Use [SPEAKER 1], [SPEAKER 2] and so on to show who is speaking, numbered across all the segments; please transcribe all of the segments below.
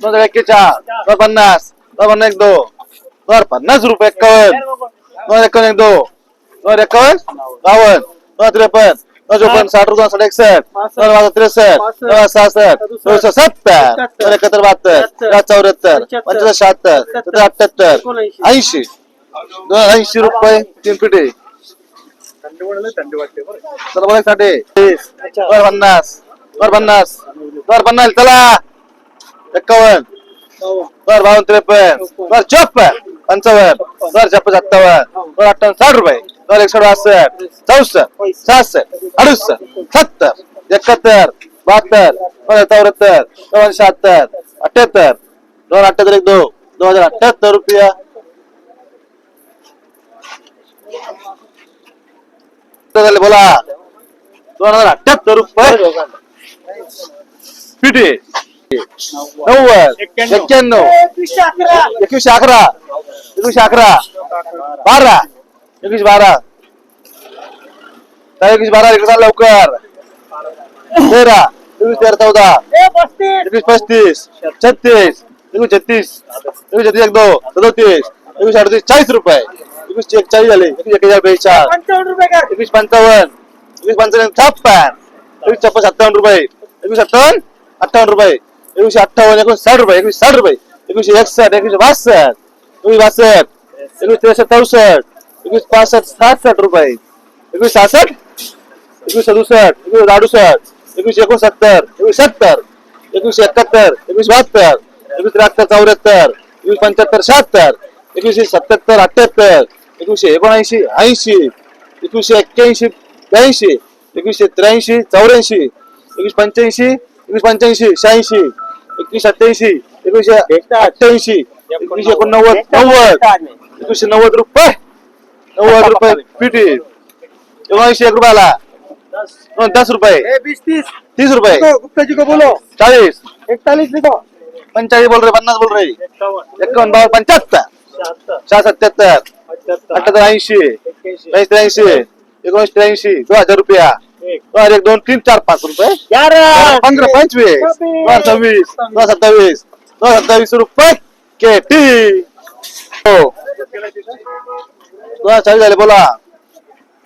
[SPEAKER 1] दोन एक्केचाळ दोन पन्नास दोन पन्नास एक दो दोन पन्नास रुपये एक्कावन्न दोन एकावन्न एक दो दोन एकावन्न बावन्न दोन त्रेपन्न दोन चोपन्न साठ रुपये साठ एकसष्ट दोन त्रेसष्ट दोन सहासष्ट दोनशे सत्तर दोन एकाहत्तर बहात्तर चौऱ्याहत्तर पंच्याहत्तर शहात्तर सत्तर अठ्याहत्तर ऐंशी दोन ऐंशी रुपये तीन पिढी चला बोला साठी पन्नास दोन पन्नास दोन पन्नास चला एक्कावन्न दोन बावन्न त्रेपन्न. दोन चोपन्न पंचावन्न. दोन छप्पन सत्तावन्न. दोन अठ्ठावन्न साठ रुपये. दोन एकसष्ट बासष्ट चौसष्ट सहासष्ट अडुसष्ट सत्तर एकाहत्तर बहात्तर हजार चौऱ्याहत्तर दोन शहात्तर अठ्याहत्तर. दोन अठ्याहत्तर एक दो दोन हजार अठ्याहत्तर रुपया. झाले बोला. दोन हजार अठ्याहत्तर रुपये. पिठी पस्तीस छत्तीस एक दो सदोतीस रुपये एक एकवीस पंचावन्न छप्पन छप्पन सत्तावन्न रुपये एकवीस अठ्ठावन्न अठ्ठावन्न रुपये एकोणीशे अठ्ठावन्न एकोणीस साठ रुपये एकवीस साठ रुपये एकवीसशे एकसष्ट एकवीसशे बासष्ट एकवीस बासष्ट एकवीस त्रेसष्ट चौसष्ट एकवीस पासष्ट सहासष्ट रुपये एकवीस सहासष्ट एकवीस सदुसष्ट एकवीस अडुसष्ट एकवीस एकोणसत्तर एकवीस सत्तर एकवीस एकाहत्तर एकवीस बहात्तर एकवीस त्र्याहत्तर चौऱ्याहत्तर एकवीस पंच्याहत्तर शहात्तर एकवीसशे सत्याहत्तर अठ्याहत्तर एकवीसशे एकोणऐंशी ऐंशी एकवीसशे एक्क्याऐंशी ब्याऐंशी एकवीसशे त्र्याऐंशी चौऱ्याऐंशी एकवीस पंच्याऐंशी एकवीस पंच्याऐंशी शहाऐंशी एकवीस सत्याऐंशी एकवीसशे अठ्ठ्याऐंशी एकवीसशे एकोणनव्वद नव्वद एकवीसशे नव्वद रुपये नव्वद रुपये पिटी एकोणऐंशी एक रुपयाला दोन दस रुपये
[SPEAKER 2] बीस तीस
[SPEAKER 1] तीस रुपये
[SPEAKER 2] गुप्ता जी को बोलो
[SPEAKER 1] चाळीस
[SPEAKER 2] इकतालीस लिखो
[SPEAKER 1] पंचाळीस बोल रहे पन्नास बोल रहे एकावन्न बावन्न पंच्याहत्तर सहा सत्याहत्तर अठ्याहत्तर ऐंशी बावीस त्र्याऐंशी एकोणीस त्र्याऐंशी दोन हजार रुपया हजार एक दोन तीन चार पाच रुपये पंधरा पंचवीस दोन सव्वीस दोन सत्तावीस दोन सत्तावीस रुपये केटी हो दोन चाळीस झाले बोला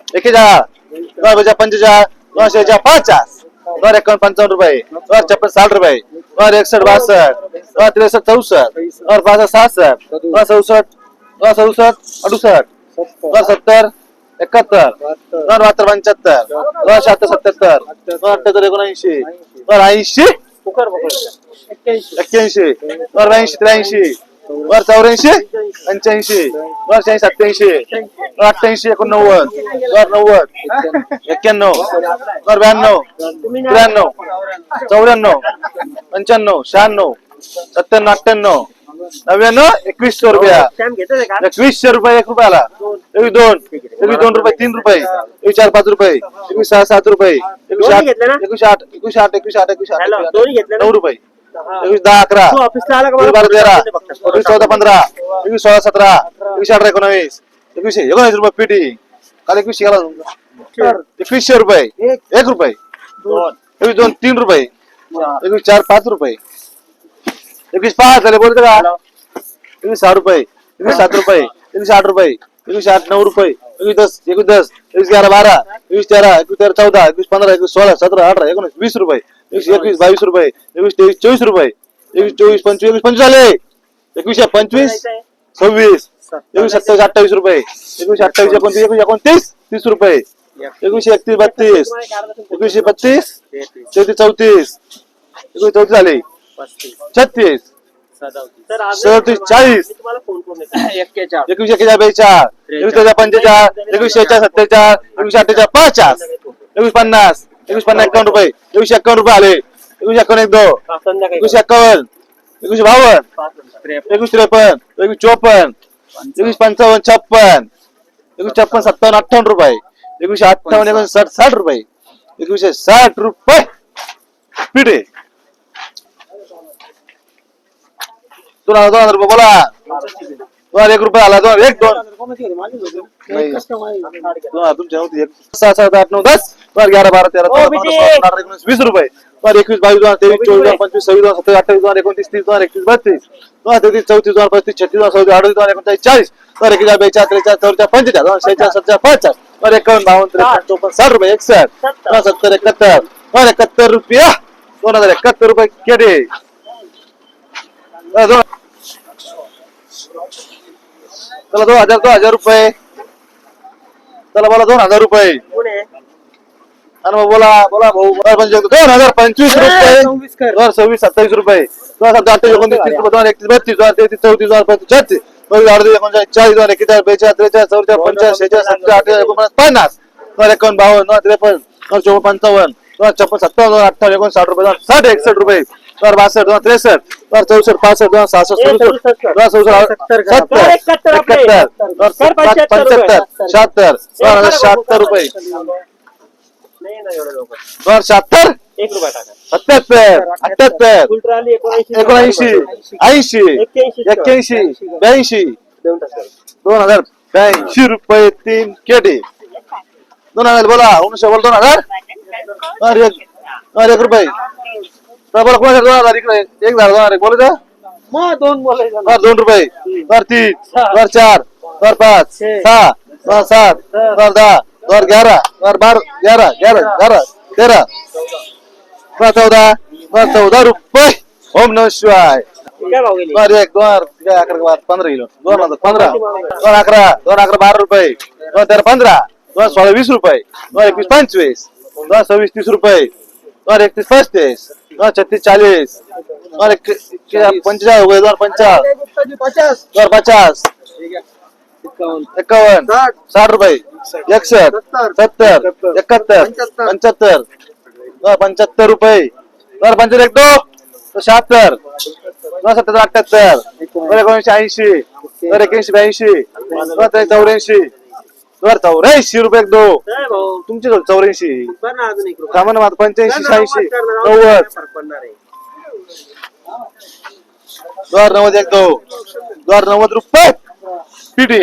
[SPEAKER 1] एकेचाळ दोन हजार पंचेचाळ दोन हजार पचास दोन एकावन्न पंचावन्न रुपये दोन छप्पन साठ रुपये दोन एकसष्ट बासष्ट दोन त्रेसष्ट चौसष्ट दोन पासष्ट सहासष्ट दोन चौसष्ट दोन सदुसष्ट अडुसष्ट दोन सत्तर एकाहत्तर. दोन बहात्तर पंच्याहत्तर. दोन शहात्तर सत्याहत्तर. दोन हजार अठ्याहत्तर एकोणऐंशी. दोन ऐंशी. एक्क्याऐंशी. दोन हजार ऐंशी त्र्याऐंशी. हजार चौऱ्याऐंशी. पंच्याऐंशी. हजार शहाऐंशी सत्याऐंशी. हजार अठ्ठ्याऐंशी एकोणनव्वद. हजार नव्वद. एक्क्याण्णव. हजार ब्याण्णव. त्र्याण्णव. चौऱ्याण्णव. पंच्याण्णव. शहाण्णव. सत्त्याण्णव अठ्ठ्याण्णव. नव्याण्णव एकवीसशे रुपया. एकवीसशे रुपये एक रुपयाला. एकवीस दोन. एकवीस दोन रुपये तीन रुपये. एकवीस चार पाच रुपये. एकवीस सहा सात रुपये. एकवीस आठ? एकवीस आठ एकवीस आठ एकवीस आठ एकवीस आठ? नऊ रुपये. एकवीस दहा अकरा. बारा तेरा. एकवीस चौदा पंधरा. एकवीस सोळा सतरा. एकवीस अठरा एकोणावीस. एकवीस एकोणीस रुपये पिटी काल एकवीस गेला एकवीसशे रुपये. एक रुपये. एकवीस दोन तीन रुपये. एकवीस चार पाच रुपये. एकवीस पाच झाले बोलतो का? एकवीस सहा रुपये. एकवीस सात रुपये. एकवीस आठ रुपये. एकवीस आठ नऊ रुपये एकवीस दस एकवीस दस एकवीस ग्यारह बारा एकवीस तेरा एकवीस तेरा चौदा एकवीस पंधरा एकवीस सोळा सतरा अठरा एकोणीस वीस रुपये एकवीस एकवीस बावीस रुपये एकवीस तेवीस चोवीस रुपये एकवीस चोवीस पंचवीस एकवीस पंचवीस आले. एकवीस पंचवीस सव्वीस एकवीस सत्तावीस अठ्ठावीस रुपये एकवीस अठ्ठावीस एकोणतीस एकवीस एकोणतीस तीस रुपये एकवीसशे एकतीस बत्तीस एकवीसशे बत्तीस चौतीस चौतीस एकवीस चौतीस आले. छत्तीस सदतीस चाळीस एकवीस एकेचाळ बेचाळ एकवीस तेजा पंचेचाळ एकवीस शेचाळ सत्तेचाळ एकवीस अठ्ठेचाळ पचास। एकवीस पन्नास। एकवीस पन्नास एकावन्न रुपये एकवीस एकावन्न रुपये आले एकवीस एकावन्न एक दो। एकवीस एकावन्न एकवीसशे बावन्न एकवीस त्रेपन्न एकवीस चोपन्न एकवीस पंचावन्न छप्पन। एकवीस छप्पन सत्तावन्न अठ्ठावन्न रुपये एकवीसशे अठ्ठावन्न एकोणीस साठ साठ रुपये एकवीसशे साठ रुपये पिढे दोन हजार दोन हजार रुपये बोला दोन एक रुपये आला दोन एक दोन तुमच्या एक सहा सात आठ नऊ दस दोन ग्यारा बारा तेरा चौदा पंधरा सोळा सतरा अठरा एकोणीस वीस रुपये दोन एकवीस बावीस दोन हजार तेवीस चोवीस दोन पंचवीस सव्वीस दोन सत्तावीस अठ्ठावीस दोन एकोणतीस तीस दोन हजार एकवीस बत्तीस दोन हजार तेहतीस चौतीस दोन पस्तीस छत्तीस दोन सव्वीस अडतीस दोन हजार एकोणचाळीस चाळीस दोन हजार एकेचाळीस बेचाळीस त्रेचाळीस चौचाळीस पंचेचाळीस दोन हजार शेहेचाळीस सत्तेचाळीस पंचाळीस दोन एकावन्न बावन्न त्रेपन्न चौपन्न साठ रुपये एकसष्ट दोन सत्तर एकाहत्तर दोन एकाहत्तर रुपया दोन हजार एकाहत्तर रुपये केडे दोन चला दोन हजार दोन हजार रुपये चला बोला दोन हजार रुपये आणि मग बोला बोला भाऊ बोला म्हणजे दोन हजार पंचवीस रुपये. दोन हजार सव्वीस सत्तावीस रुपये दोन हजार अठ्ठावीस एकोणतीस तीस रुपये दोन हजार एकतीस बत्तीस दोन हजार तेहतीस चौतीस दोन हजार पंचवीस छत्तीस हजार अडतीस एकोणचाळीस चाळीस दोन एकेचाळीस बेचाळीस त्रेचाळीस चौचाळीस पंचाळीस शेहेचाळीस सत्तर अठ्ठावीस एकोणपन्नास पन्नास दोन एकावन्न बावन्न दोन त्रेपन्न दोन चौपन्न पंचावन्न दोन छप्पन सत्तावन्न दोन अठ्ठावन्न एकोणसाठ रुपये दोन साठ एकसष्ट रुपये दोन बासष्ट दोन त्रेसष्ट. दोन चौसष्ट पासष्ट दोन सहासष्ट सदुसष्ट दोन चौसष्ट सत्तर
[SPEAKER 2] एकाहत्तर
[SPEAKER 1] दोन
[SPEAKER 2] पंच्याहत्तर
[SPEAKER 1] शहात्तर दोन हजार शहात्तर रुपये. दोन शहात्तर
[SPEAKER 2] एक रुपया टाका.
[SPEAKER 1] सत्याहत्तर अठ्याहत्तर
[SPEAKER 2] एकोणऐंशी
[SPEAKER 1] ऐंशी
[SPEAKER 2] एक्क्याऐंशी.
[SPEAKER 1] ब्याऐंशी. दोन हजार ब्याऐंशी रुपये तीन केटी. दोन हजार बोला उन्नीसशे बोल दोन हजार एक रुपये. तर बोला कोणासाठी दोन हजार इकडे एक हजार दोन हजार बोलायचं
[SPEAKER 2] मग दोन बोलायचं
[SPEAKER 1] दोन रुपये. हजार तीन हजार चार हजार पाच सहा हजार सात हजार दहा हजार ग्यारा हजार बारा ग्यारा ग्यारा ग्यारा तेरा. हजार चौदा हजार चौदा रुपये. ओम नम शिवाय. दोन एक दोन काय अकरा बारा पंधरा किलो. दोन हजार पंधरा. दोन अकरा दोन अकरा बारा रुपये. दोन तेरा पंधरा. दोन सोळा वीस रुपये. दोन एकवीस पंचवीस. दोन सव्वीस तीस रुपये. दोन एकतीस पस्तीस. छत्तीस चाळीस. पंचेचाळीस दोन पंचाळीस
[SPEAKER 2] पचास
[SPEAKER 1] दोन पचास. एकावन्न. साठ रुपये. एकशे सत्तर. एकाहत्तर. पंच्याहत्तर. दोन पंच्याहत्तर रुपये. दोन पंच्याहत्तर एक दो शहात्तर. दोन सत्तर अठ्याहत्तर. दोन एकोणीसशे ऐंशी. दोन एक्याऐंशी ब्याऐंशी. दोन चौऱ्याऐंशी. दोन चौऱ्याऐंशी रुपये एक दो.
[SPEAKER 2] काय भाऊ.
[SPEAKER 1] तुमचे चौऱ्याऐंशी.
[SPEAKER 2] पण अजून एक रुपया.
[SPEAKER 1] सामान्य मात पंच्याऐंशी शहाऐंशी
[SPEAKER 2] नव्वद.
[SPEAKER 1] नव्वद.
[SPEAKER 2] फरक पडणार आहे?
[SPEAKER 1] दोन हजार नव्वद एक दो. दोन नव्वद रुपये. पिटी